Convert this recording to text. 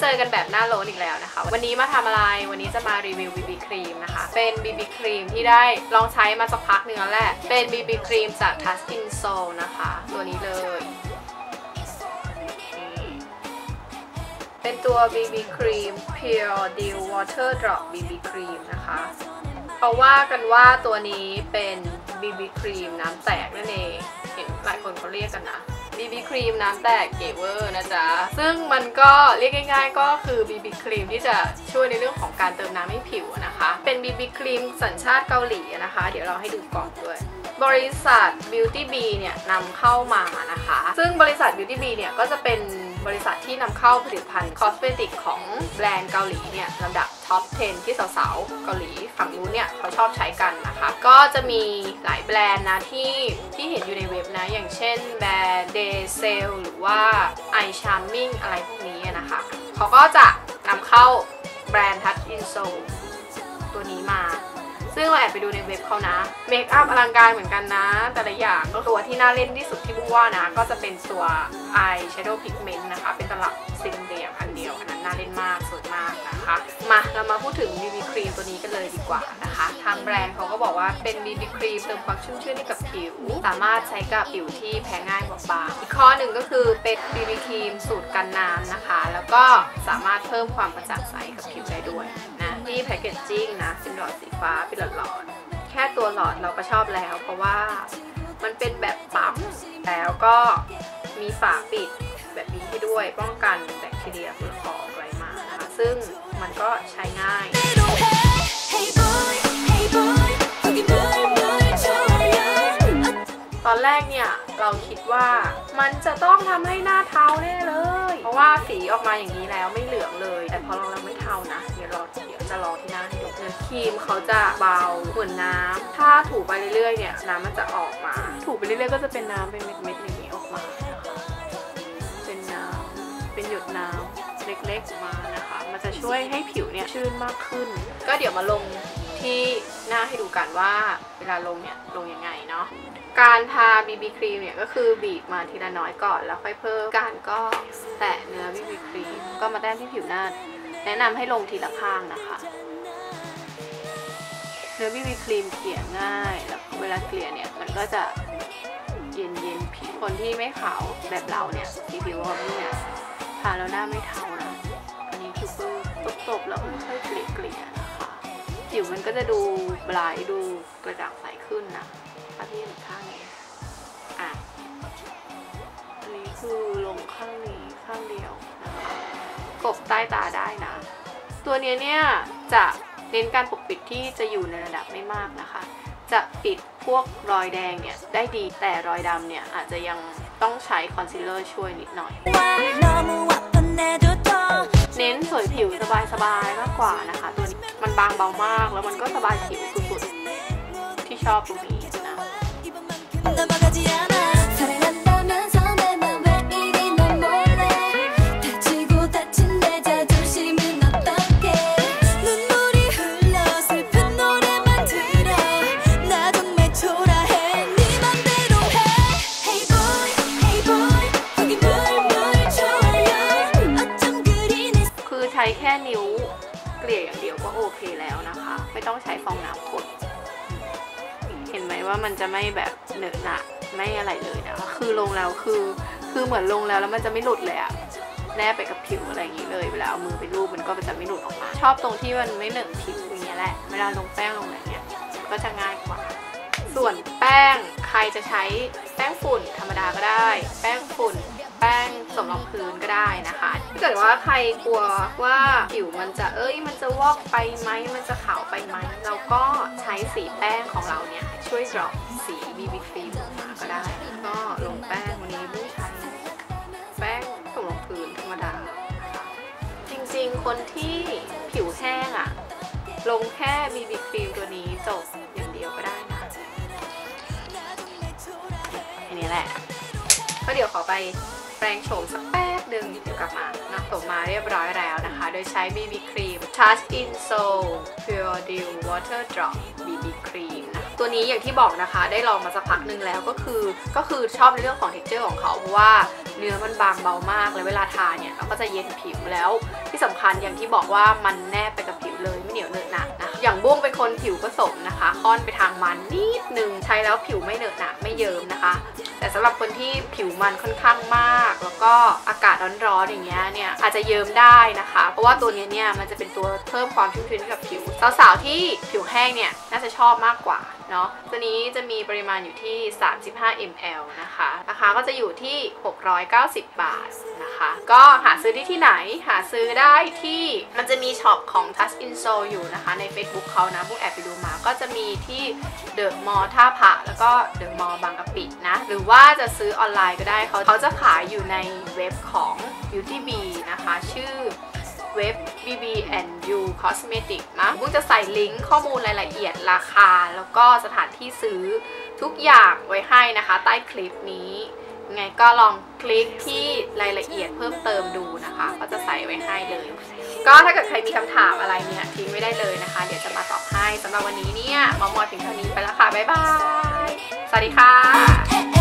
เจอกันแบบหน้าโลนอีกแล้วนะคะ วันนี้มาทำอะไร วันนี้จะมารีวิว BB ครีมนะคะ เป็น BB ครีมที่ได้ลองใช้มาสักพักหนึ่งแล้วแหละ เป็น BB ครีมจาก Touch In Soul นะคะ ตัวนี้เลย เป็นตัว BB ครีม Pure Dew Water Drop BB ครีมนะคะ เขาว่ากันว่าตัวนี้เป็น BB ครีมน้ำแตกนั่นเอง เห็นหลายคนเขาเรียกกันนะ BB ครีมน้ำแตกเกเวอร์นะจ๊ะ ซึ่งมันก็เรียกง่าย ๆ ก็คือ BB ครีมที่จะช่วยในเรื่องของการเติมน้ำให้ผิวนะคะ เป็น BB ครีมสัญชาติเกาหลีนะคะ เดี๋ยวเราให้ดูกล่องด้วยบริษัท Beauty Bee เนี่ยนำเข้ามานะคะ ซึ่งบริษัท Beauty Bee เนี่ยก็จะเป็น บริษัทที่นำเข้าผลิตภัณฑ์คอสเมติกของแบรนด์เกาหลีเนี่ยลำดับท็อป 10 ที่สาวๆ เกาหลีฝั่งนู้นเนี่ยเขาชอบใช้กันนะคะ ก็จะมีหลายแบรนด์นะที่ที่เห็นอยู่ในเว็บนะ อย่างเช่นแบรนด์ Day Sale หรือว่า Eye Charming อะไรพวกนี้นะคะ เขาก็จะนำเข้าแบรนด์ Touch In Soul ตัวนี้มา ซึ่งเราแอบไปดูในเว็บเขานะ เมคอัพอลังการเหมือนกันนะ แต่ละอย่างก็ตัวที่น่าเล่นที่สุดที่บุ้งว่านะ ก็จะเป็นตัว Eye Shadow Pigment นะคะ เป็นตลับซิงเดียอันเดียวอันนั้นน่าเล่นมากสวยมากนะคะ มาเรามาพูดถึง BB ครีมตัวนี้กันเลยดีกว่านะคะ ทางแบรนด์เขาก็บอกว่าเป็น BB ครีมเติมความชุ่มชื่นให้กับผิว สามารถใช้กับผิวที่แพ้ง่ายบอบบางอีกข้อหนึ่งก็คือเป็น BB ครีมสูตรกันน้ำนะคะ แล้วก็สามารถเพิ่มความกระจ่างใสกับผิวได้ด้วย ตี้แพคเกจจิ้งนะเป็นหลอดสีฟ้าเป็นหลอดหลอดแค่ตัวหลอดเราก็ชอบแล้ว เพราะว่ามันเป็นแบบปั๊มแล้วก็มีฝาปิดแบบนี้ให้ด้วยป้องกันแบคทีเรียฝุ่นลองอะไรมานะคะซึ่งมันก็ใช้ง่ายตอนแรกเนี่ย เราคิดว่ามันจะต้องทำให้หน้าเท้าแน่เลย สีออกมาอย่างนี้แล้วไม่เหลืองเลย แต่พอลองแล้วไม่เทานะเดี๋ยวรอเดี๋ยวจะลองที่หน้าให้ดูเนื้อครีมเขาจะเบาเหมือนน้ำถ้าถูไปเรื่อยๆเนี่ยน้ำมันจะออกมา ถูไปเรื่อยๆก็จะเป็นน้ำเป็นเม็ดๆอย่างนี้ออกมานะคะเป็นน้ำเป็นหยดน้ำเล็กๆออกมานะคะ มันจะช่วยให้ผิวเนี่ยชื้นมากขึ้น ก็เดี๋ยวมาลง ที่หน้าให้ดูกันว่าเวลาลงเนี่ยลงยังไงเนาะการทา BB ครีมเนี่ยก็คือบีบมาทีละน้อยก่อนแล้วค่อยเพิ่มการก็แตะเนื้อ BB ครีมก็มาแต้มที่ผิวหน้า แนะนำให้ลงทีละข้างนะคะเนื้อ BB ครีมเกลี่ยง่ายแล้วเวลาเกลี่ยเนี่ยมันก็จะเย็นเย็นๆผิวคนที่ไม่ขาวแบบเราเนี่ยสีผิวของนี่เนี่ยทาแล้วหน้าไม่เทานะอันนี้คือปึ๊บตบๆแล้วค่อยเกลี่ยเกลี่ย ๆนะคะผิวมันก็จะดูบรายดูกระจ่างใสขึ้นนะถ้าที่เห็นข้างนี้อะอันนี้คือลงข้างนี้ข้างเดียวนะคะกบใต้ตาได้นะ ตัวเนี้ยเนี่ยจะเน้นการปกปิดที่จะอยู่ในระดับไม่มากนะคะ จะปิดพวกรอยแดงเนี่ยได้ดีแต่รอยดำเนี่ยอาจจะยังต้องใช้คอนซีลเลอร์ช่วยนิดหน่อย ผิวสบายๆมากกว่านะคะ ตัวนี้มันบางเบามากแล้วมันก็สบายผิวสุดๆที่ชอบตรงนี้นะ นิ้วเกลี่ยอย่างเดียวก็โอเคแล้วนะคะ ไม่ต้องใช้ฟองน้ำกด เห็นไหมว่ามันจะไม่แบบเหนอะหนะไม่อะไรเลยนะคะคือลงแล้วคือคือเหมือนลงแล้วแล้วมันจะไม่หลุดเลยอะแนบไปกับผิวอะไรอย่างนี้เลยเวลาเอามือไปรูปมันก็จะไม่หลุดออกมา ชอบตรงที่มันไม่เหนอะผิวอย่างเงี้ยแหละเวลาลงแป้งลงอะไรเงี้ยก็จะง่ายกว่า ส่วนแป้งใครจะใช้แป้งฝุ่นธรรมดาก็ได้ แป้งฝุ่น แป้งสำรองพื้นก็ได้นะคะถ้าเกิดว่าใครกลัวว่าผิวมันจะเอ้ย มันจะวอกไปไหมมันจะขาวไปไหมเราก็ใช้สีแป้งของเราเนี่ยช่วยดรอปสีบีบีครีมออกมาก็ได้ก็ลงแป้งวันนี้ไม่ใช้แป้งสำรองพื้นธรรมดานะคะจริงๆ คนที่ผิวแห้งอะลงแค่บีบีครีมตัวนี้จบอย่างเดียวก็ได้นะอันนี้แหละก็เดี๋ยวขอไป แปรงโฉมสักแป๊บหนึ่งเดี๋ยวกลับมานะผมมาเรียบร้อยแล้วนะคะ โดยใช้ BB ครีม Touch In Soul Pure Dew Water Drop BB ครีมนะตัวนี้อย่างที่บอกนะคะได้ลองมาสักพักหนึ่งแล้วก็คือ ก็คือชอบในเรื่องของ texture ของเขาเพราะว่าเนื้อมันบางเบามากแล้วเวลาทาเนี่ยเราก็จะเย็นผิวแล้ว ที่สำคัญอย่างที่บอกว่ามันแนบไปกับผิวเลยไม่เหนียวเหนอะหนะนะอย่างบุ้งเป็นคนผิวผสมนะคะ ค่อนไปทางมันนิดนึงใช้แล้วผิวไม่เหนอะหนะไม่เยิ้มนะคะ แต่สำหรับคนที่ผิวมันค่อนข้างมาก แล้วก็อากาศร้อนๆอย่างเงี้ยเนี่ยอาจจะเยิ้มได้นะคะ เพราะว่าตัวนี้เนี่ยมันจะเป็นตัวเพิ่มความชุ่มชื้นให้กับผิว สาวๆที่ผิวแห้งเนี่ยน่าจะชอบมากกว่าเนาะตัวนี้จะมีปริมาณอยู่ที่ 35 ml นะคะ ราคาก็จะอยู่ที่ 690 บาทนะคะ ก็หาซื้อได้ที่ไหน หาซื้อได้ที่มันจะมีช็อปของ Touch Inso อยู่นะคะ ใน Facebook เขานะพวกแอบไปดูมา ก็จะมีที่เดอะมอลล์ท่าพระแล้วก็เดอะมอลล์บางกะปินะ หรือว่าจะซื้อออนไลน์ก็ได้เขาเขาจะขายอยู่ในเว็บของ Beauty Bee นะคะ ชื่อเว็บ BB and You Cosmetic นะบุ้งจะใส่ลิงก์ข้อมูลรายละเอียดราคา แล้วก็สถานที่ซื้อทุกอย่างไว้ให้นะคะ ใต้คลิปนี้ไงก็ลองคลิกที่รายละเอียดเพิ่มเติมดูนะคะ ก็จะใส่ไว้ให้เลย ก็ถ้าเกิดใครมีคำถามอะไรเนี่ยทิ้งไว้ได้เลยนะคะ เดี๋ยวจะมาตอบให้สำหรับวันนี้เนี่ยมอมอถึงเท่านี้ไปแล้วค่ะ บ๊ายบาย สวัสดีค่ะ